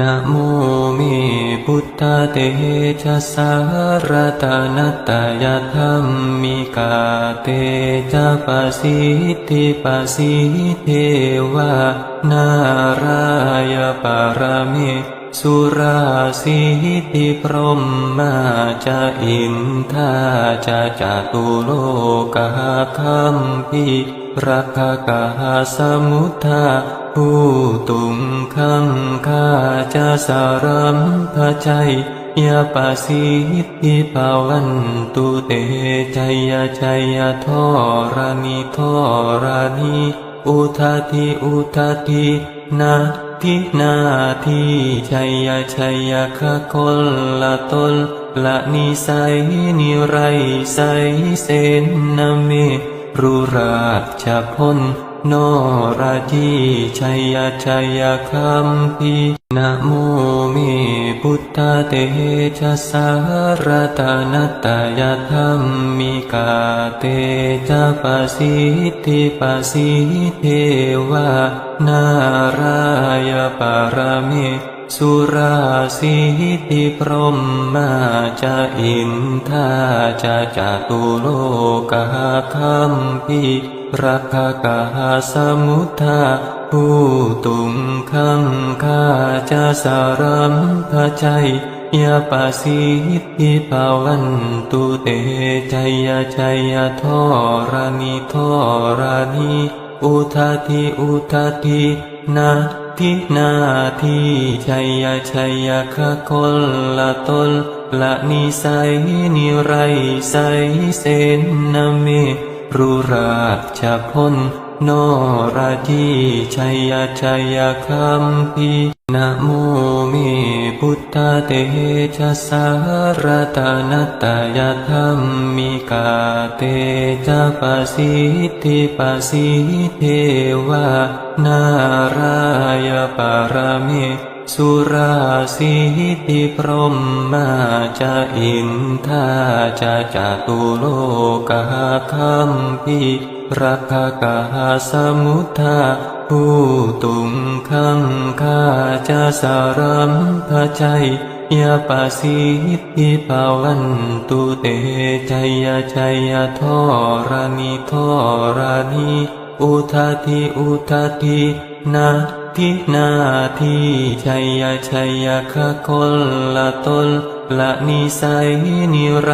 นะโมเมพุทธเตชะสารตนัตยธรรมมิกาเตจะปสิทธิปสิเทวานารายปารมิสุราสิติพรหมาจะอินทาจะจตุโลกาคัมปิรักกาสมุทา ผู้ตุงขังคาจะสารัมพชัยยาปาสิทธิภาวันตุเตชัยชัยทอรานิทอรานิอุทาทิอุทาทินาทินาทิชัยชัยคะคนละตนละนิสัยนิไรใสเสนนเมรุราชพล โนราจีชัยยชัยคัมพีนะโมมิพุทธเตชะสารตนัตตยธรรมมิกาเตจะปสิทธิปสิเทวา นารายปารมิ สุราสิติพรหมาจะอินทาจะจตุโลกาคัมปิรักกาสมุทาผู้ตุงขังคาจะสารัมพชัยยาปาสิทธิภาวันตุเตชัยชัยทอรานิทอรานิอุทาทิอุทาทินา ทินาทีชัยชัยคะคนละตนละนิสัยนิไรใสเสนนเมรุราชพล โนราจีชัยชัยคัมพีนะโมเมพุทธเตชะสารตานัตยธรรมมิกาเตจะปสิทธิปสิเทวานารายปารมิสุราสิติพรหมาจะอินทาจะจตุโลกาคัมปิ รักกาสมุทธาผู้ตุงขังคาจะสารัมพชัยยาปาสิทธิภาวันตุเตชัยชัยทอรานิทอรานิอุทาทิอุทาทินาทินาทิชัยชัยคะคนละตนละนิสัยนิไร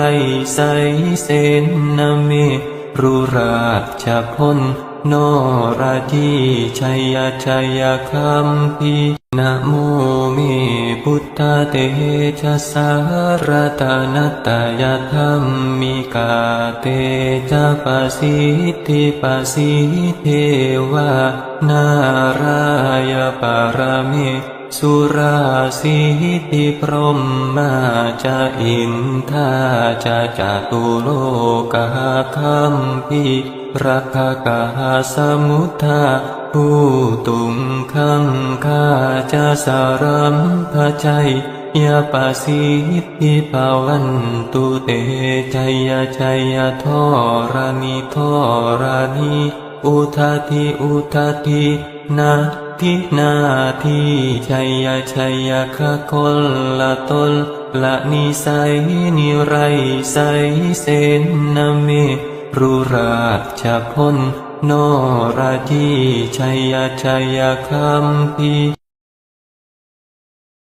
ใสเสนนาเม รุราชพลโนราจีชัยชัยคัมพีนะโมเมพุทธเตชะสารตนัตยธรรมมิกาเตจะปสิทธิปสิเทวา นารายปารมิ สุราสิติพรหมาจะอินทาจะจตุโลกาคัมปิรักกาสมุทธาผู้ตุงขังคาจะสารัมพชัยยาปาสิทธิภาวันตุเตชัยชัยทอรานิทอรานิอุทาทิอุทาทินา ทินาทีชัยชัยคะคนละตนละนิสัยนิไรใสเสนนเมรุราชพลนราจีชัยชัยคำพี